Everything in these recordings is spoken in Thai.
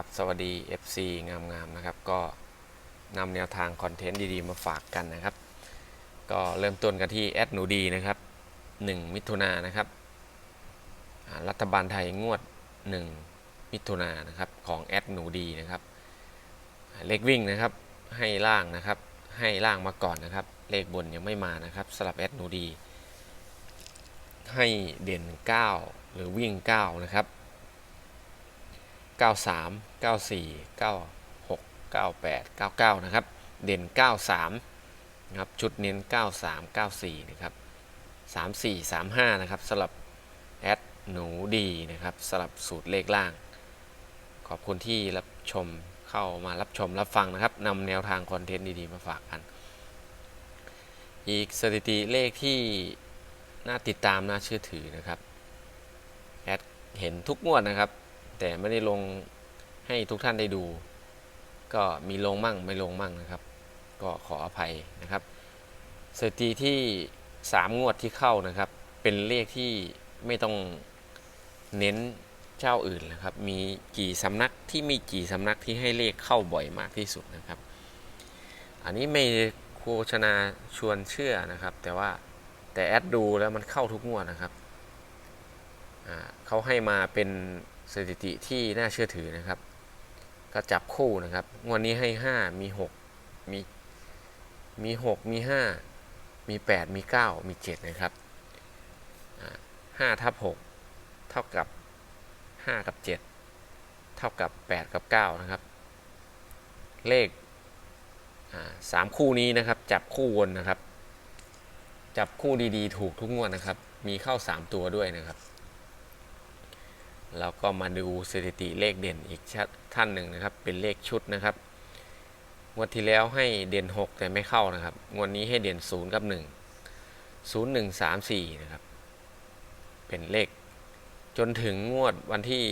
ครับ สวัสดี FC งามๆนะครับ ก็นำแนวทางคอนเทนต์ดีๆ มาฝากกันนะครับ ก็เริ่มต้นกันที่แอดหนูดีนะครับ 1 มิถุนายนนะครับ รัฐบาลไทยงวด 1 มิถุนายนนะครับของแอดหนูดีนะครับเลขวิ่งนะครับให้ล่างนะครับ ให้ล่างมาก่อนนะครับ เลขบนยังไม่มานะครับสลับแอดหนูดี ให้เด่น 9 หรือวิ่ง 9 นะครับ 93 94 96 98 99 นะครับ เด่น 93นะครับชุดเน้น 93 94 นะครับ 34 35 นะครับสลับแอดหนูดีนะครับสลับสูตรเลขล่าง ขอบคุณที่รับชมเข้ามารับชมรับฟังนะครับนำแนวทางคอนเทนต์ดี ๆ มาฝากกัน อีกสถิติเลขที่น่าติดตามน่าเชื่อถือนะครับแอดเห็นทุกงวดนะครับ แต่ไม่ได้ลงให้ทุกท่านได้ดู ก็มีลงมั่งไม่ลงมั่งนะครับ ก็ขออภัยนะครับสถิติที่ 3 งวดที่เข้านะครับ เป็นเลขที่ไม่ต้องเน้นเจ้าอื่นนะครับ มีกี่สำนักที่มีกี่สำนักที่ให้เลขเข้าบ่อยมากที่สุดนะครับ อันนี้ไม่โฆษณาชวนเชื่อนะครับ แต่ว่าแต่แอดดูแล้วมันเข้าทุกงวดนะครับเขาให้มาเป็น สถิติที่น่าเชื่อถือนะครับ ก็จับคู่นะครับ งวดนี้ให้ 5 มี 6 มี มี 6 มี 5 มี 8 มี 9 มี 7 นะครับอ่า5ทับ6เท่ากับ 5 กับ 7 เท่ากับ 8 กับ 9 นะครับ เลขสามคู่นี้นะครับ จับคู่วนนะครับ จับคู่ดีๆ ถูกทุกงวดนะครับ มีเข้า 3 ตัวด้วยนะครับ แล้วก็มาดูสถิติเลขเด่นอีกชัดท่านหนึ่งนะครับ เป็นเลขชุดนะครับงวดที่แล้วให้เด่น 6 แต่ไม่เข้านะครับงวดนี้ให้เด่น 0 กับ 1 0 1 3 4 นะครับ เป็นเลขจนถึงงวดวันที่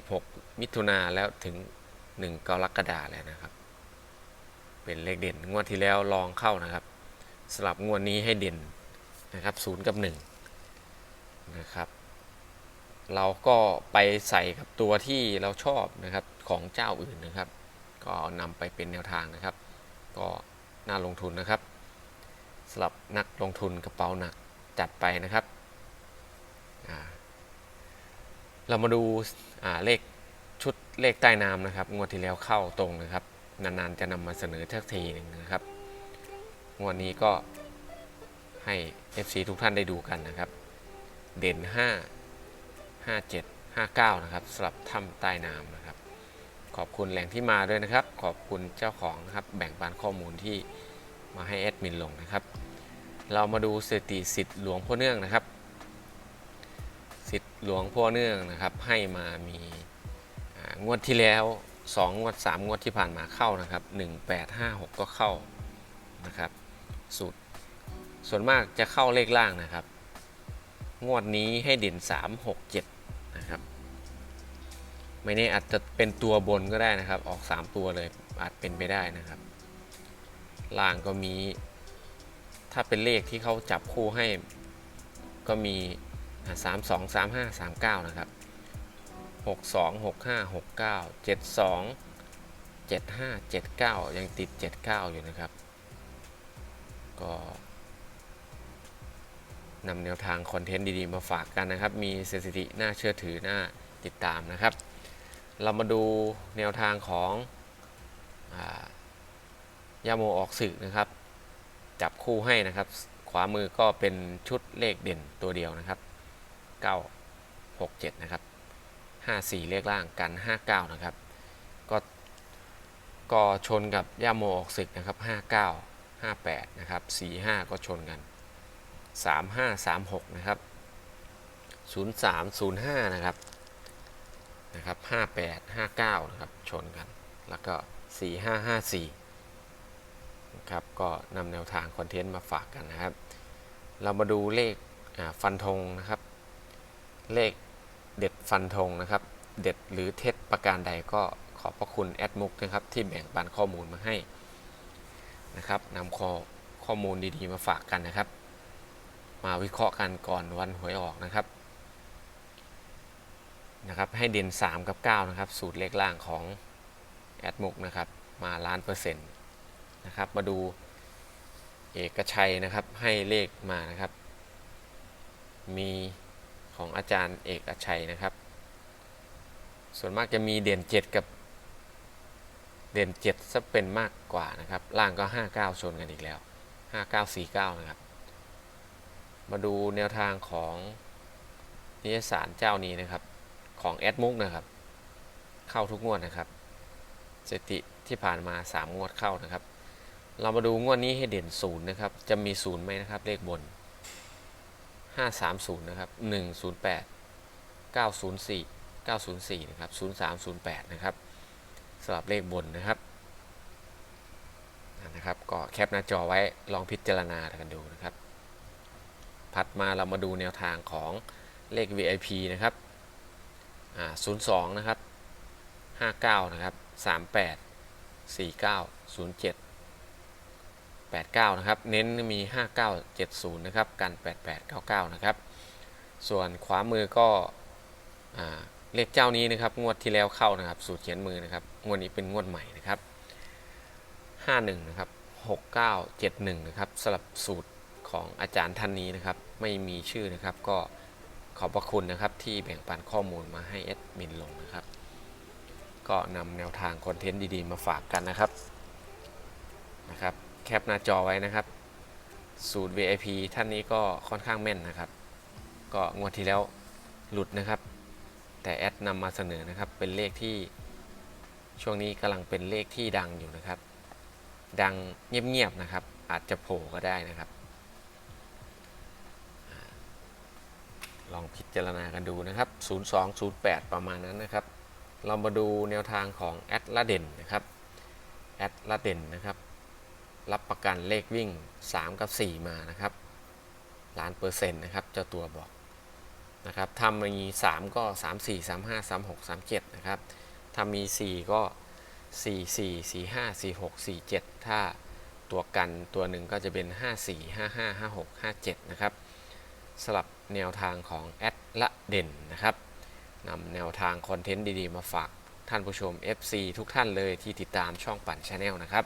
16 มิถุนาแล้วถึง 1 กรกฎาแล้วนะครับ เป็นเลขเด่นงวดที่แล้วลองเข้านะครับสลับงวดนี้ให้เด่นนะครับ0กับ 1 นะครับ เราก็ไปใส่กับตัวที่เราชอบนะครับของเจ้าอื่นนะครับ ก็นำไปเป็นแนวทางนะครับ ก็น่าลงทุนนะครับสำหรับนักลงทุนกระเป๋าหนักจัดไปนะครับ เรามาดูาเลขชุดเลขใต้น้ำนะครับ งวดที่แล้วเข้าตรงนะครับ นานๆจะนำมาเสนอทักทีหนึ่งนะครับ งวดนี้ก็ให้ FC ทุกท่านได้ดูกันนะครับ เด่น 5 57 59 นะครับสำหรับถ้ำใต้น้ำนะครับ ขอบคุณแหล่งที่มาด้วยนะครับ ขอบคุณเจ้าของนะครับ แบ่งปันข้อมูลที่มาให้แอดมินลงนะครับ เรามาดูสถิติสิทธิ์หลวงพ่อเนื่องนะครับ สิทธิ์หลวงพ่อเนื่องนะครับ ให้มามีงวดที่แล้ว 2 งวด 3 งวดที่ผ่านมาเข้านะครับ 1856 ก็เข้านะครับสูตรส่วนมากจะเข้าเลขล่างนะครับ งวดนี้ให้เด่น 3 6 7 นะครับ ไม่แน่อาจจะเป็นตัวบนก็ได้นะครับ ออก 3 ตัวเลยอาจเป็นไปได้นะครับ ล่างก็มี ถ้าเป็นเลขที่เขาจับคู่ให้ ก็มี 3 2 3 5 3 9 นะครับ 6 2 6 5 6 9 7 2 7 5 7 9 ยังติด 79 อยู่นะครับ ก็ นำแนวทางคอนเทนต์ดีๆ มาฝากกันนะครับ มีสถิติน่าเชื่อถือน่าติดตามนะครับ เรามาดูแนวทางของอยาโมออกสื่อนะครับ จับคู่ให้นะครับ ขวามือก็เป็นชุดเลขเด่นตัวเดียวนะครับ 9 6 7 นะครับ 54 เลขล่างกัน 59 นะครับ ก็ก็ชนกับย่าโมออกศึกนะครับ 59 58 นะครับ 45 ก็ชนกัน 3536 นะครับ 0305 นะครับ นะครับ 58 59 นะครับ ชนกัน แล้วก็ 4554 นะครับ ก็นำแนวทางคอนเทนต์มาฝากกันนะครับ เรามาดูเลขฟันธงนะครับ เลขเด็ดฟันธงนะครับ เด็ดหรือเท็จประการใดก็ขอบพระคุณแอดมุกนะครับ ที่แบ่งปันข้อมูลมาให้นะครับนำข้อข้อมูลดีๆมาฝากกันนะครับ มาวิเคราะห์กันก่อนวันหวยออกนะครับนะครับให้เด่น 3 กับ 9 นะครับ สูตรเลขล่างของแอดมุกนะครับ มาล้านเปอร์เซ็นต์นะครับ มาดูเอกชัยนะครับให้เลขมานะครับ มีของอาจารย์เอกชัยนะครับ ส่วนมากจะมีเด่น 7 กับเด่น7ซะเป็นมากกว่านะครับ ล่างก็ 59 ชนกันอีกแล้ว 5949 นะครับ มาดูแนวทางของนิยสารเจ้านี้นะครับ ของแอดมุกนะครับ เข้าทุกงวดนะครับสถิติที่ผ่านมา 3 งวดเข้านะครับ เรามาดูงวดนี้ให้เด่นศูนย์นะครับ จะมีศูนย์ไหมนะครับ เลขบน 530 นะครับ 108 904 904 นะครับ 0308 นะครับสำหรับเลขบนนะครับนะครับ ก็แคปหน้าจอไว้ลองพิจารณากันดูนะครับ ถัดมาเรามาดูแนวทางของเลข VIP นะครับอ่า02 นะครับ 59 นะครับ 38 49 07 89 นะครับ เน้นมี 5970 นะครับ กัน 8899 นะครับ ส่วนขวามือก็อเลขเจ้านี้นะครับ งวดที่แล้วเข้านะครับ สูตรเขียนมือนะครับ งวดนี้เป็นงวดใหม่นะครับ 51 นะครับ 6971 นะครับสลับสูตร ของอาจารย์ท่านนี้นะครับ ไม่มีชื่อนะครับ ก็ขอบพระคุณนะครับที่แบ่งปันข้อมูลมาให้แอดมินลงนะครับ ก็นำแนวทางคอนเทนต์ดีๆ มาฝากกันนะครับนะครับ แคปหน้าจอไว้นะครับ สูตร VIP ท่านนี้ก็ค่อนข้างแม่นนะครับ ก็งวดที่แล้วหลุดนะครับ แต่แอดนำมาเสนอนะครับ เป็นเลขที่ช่วงนี้กำลังเป็นเลขที่ดังอยู่นะครับ ดังเงียบๆนะครับ อาจจะโผล่ก็ได้นะครับอ่า ลองพิจารณากันดูนะครับ 0208 ประมาณนั้นนะครับ เรามาดูแนวทางของแอดละเด่นนะครับแอดละเด่นนะครับ รับประกันเลขวิ่ง 3 กับ 4 มานะครับ ล้านเปอร์เซ็นต์นะครับ เจ้าตัวบอกนะครับถ้ามี 3 ก็ 3 4 3 5 3 6 3 7 นะครับถ้ามี 4 ก็ 4 4 4 5 4 6 4 7 ถ้าตัวกันตัวหนึ่งก็จะเป็น 5 4 5 5 5 6 5 7 นะครับ สลับแนวทางของแอดละเด่นนะครับนำแนวทางคอนเทนต์ดีๆ มาฝากท่านผู้ชม FC ทุกท่านเลยที่ติดตามช่องปั่นชาแนลนะครับ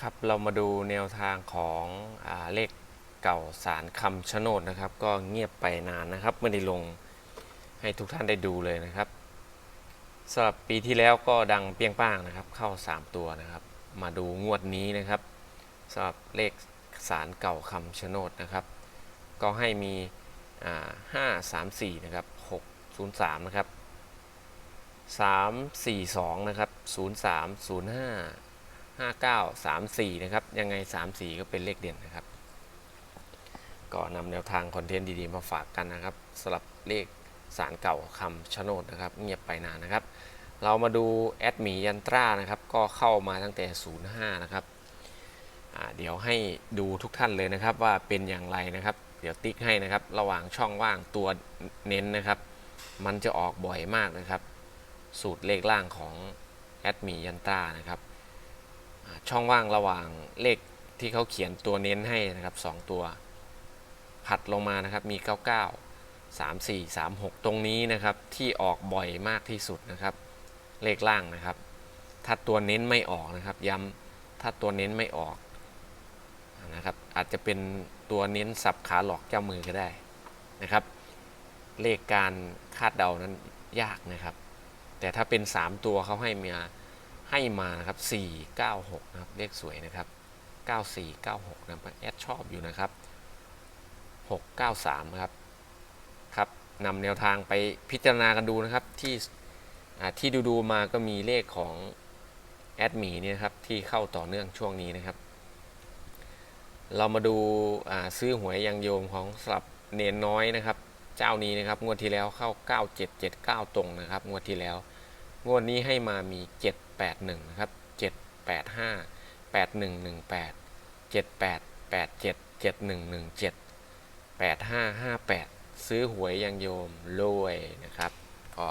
ครับเรามาดูแนวทางของอเลขเก่าสารคำชะโนดนะครับ ก็เงียบไปนานนะครับไม่ได้ลงให้ทุกท่านได้ดูเลยนะครับสำหรับปีที่แล้วก็ดังเปรี้ยงป้างนะครับ เข้า 3 ตัวนะครับ มาดูงวดนี้นะครับสำหรับเลขสารเก่าคำชะโนดนะครับ ก็ให้มีห้าสามสี่นะครับหกศูนย์สามนะครับสามสี่สองนะครับศูนย์สามศูนย์ห้า59 34นะครับ ยังไง34ก็เป็นเลขเด่นนะครับ ก็นำแนวทางคอนเทนต์ดีๆมาฝากกันนะครับสำหรับเลขสารเก่าคำชะโนดนะครับ เงียบไปนานนะครับ เรามาดูแอดหมียันตรานะครับ ก็เข้ามาตั้งแต่ 05 นะครับเดี๋ยวให้ดูทุกท่านเลยนะครับว่าเป็นอย่างไรนะครับ เดี๋ยวติ๊กให้นะครับ ระหว่างช่องว่างตัวเน้นนะครับ มันจะออกบ่อยมากนะครับ สูตรเลขล่างของแอดมียันตานะครับช่องว่างระหว่างเลขที่เขาเขียนตัวเน้นให้นะครับ 2 ตัว ผัดลงมานะครับมี 99 3 4 3 6 ตรงนี้นะครับที่ออกบ่อยมากที่สุดนะครับ เลขล่างนะครับ ถ้าตัวเน้นไม่ออกนะครับ ย้ำถ้าตัวเน้นไม่ออก นะครับอาจจะเป็นตัวเน้นสับขาหลอกเจ้ามือก็ได้นะครับ เลขการคาดเดานั้นยากนะครับ แต่ถ้าเป็น 3 ตัวเขาให้มาให้มานะครับ496นะครับเลขสวยนะครับ 9496นะครับแอดชอบอยู่นะครับ 693นะครับครับนำแนวทางไปพิจารณากันดูนะครับที่ที่ดูดูมาก็มีเลขของแอดมีเนี่ยครับที่เข้าต่อเนื่องช่วงนี้นะครับ เรามาดูาซื้อหวยยังโยมของสลับเนนน้อยนะครับ เจ้านี้นะครับงวดที่แล้วเข้า 9779 ตรงนะครับงวดที่แล้ว งวดนี้ให้มามี 781 นะครับ 785 8118 7887 7117 8558 ซื้อหวยยังโยมรวยนะครับ ก็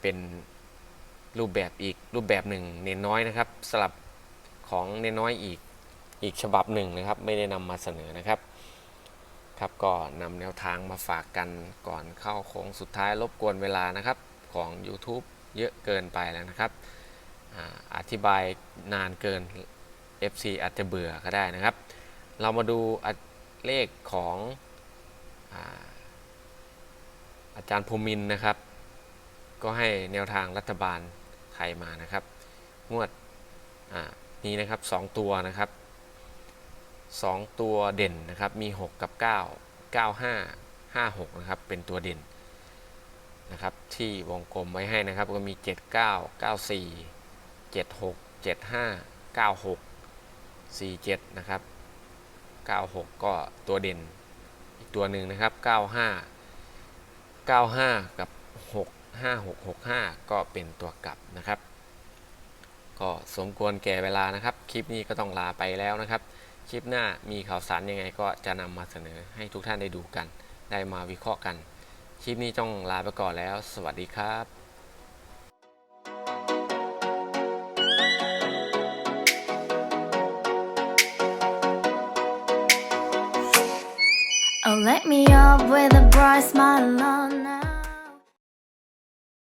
เป็นรูปแบบอีกรูปแบบหนึ่งเนนน้อยนะครับสลับของเนนน้อยอีก อีกฉบับหนึ่งนะครับ ไม่ได้นำมาเสนอนะครับ ครับก็นำแนวทางมาฝากกันก่อนเข้าโค้งสุดท้ายรบกวนเวลานะครับของ YouTube เยอะเกินไปแล้วนะครับออธิบายนานเกิน FC อาจจะเบื่อก็ได้นะครับ เรามาดูเลขของอาอาจารย์ภูมินนะครับ ก็ให้แนวทางรัฐบาลไทยมานะครับ งวดนี้นะครับ 2 ตัวนะครับ 2 ตัวเด่นนะครับ มี 6 กับ 9 9 5 5 6 นะครับ เป็นตัวเด่นนะครับ ที่วงกลมไว้ให้นะครับ ก็มี 7 9 9 4 7 6 7 5 9 6 4 7 นะครับ 96 ก็ตัวเด่นอีกตัวหนึ่งนะครับ 95 95 กับ 6 5 6 6 5 ก็เป็นตัวกลับนะครับ ก็สมควรแก่เวลานะครับ คลิปนี้ก็ต้องลาไปแล้วนะครับ คลิปหน้ามีข่าวสารยังไงก็จะนำมาเสนอให้ทุกท่านได้ดูกัน ได้มาวิเคราะห์กัน คลิปนี้ต้องลาไปก่อนแล้ว สวัสดีครับ Oh, let me up with a bright smile on.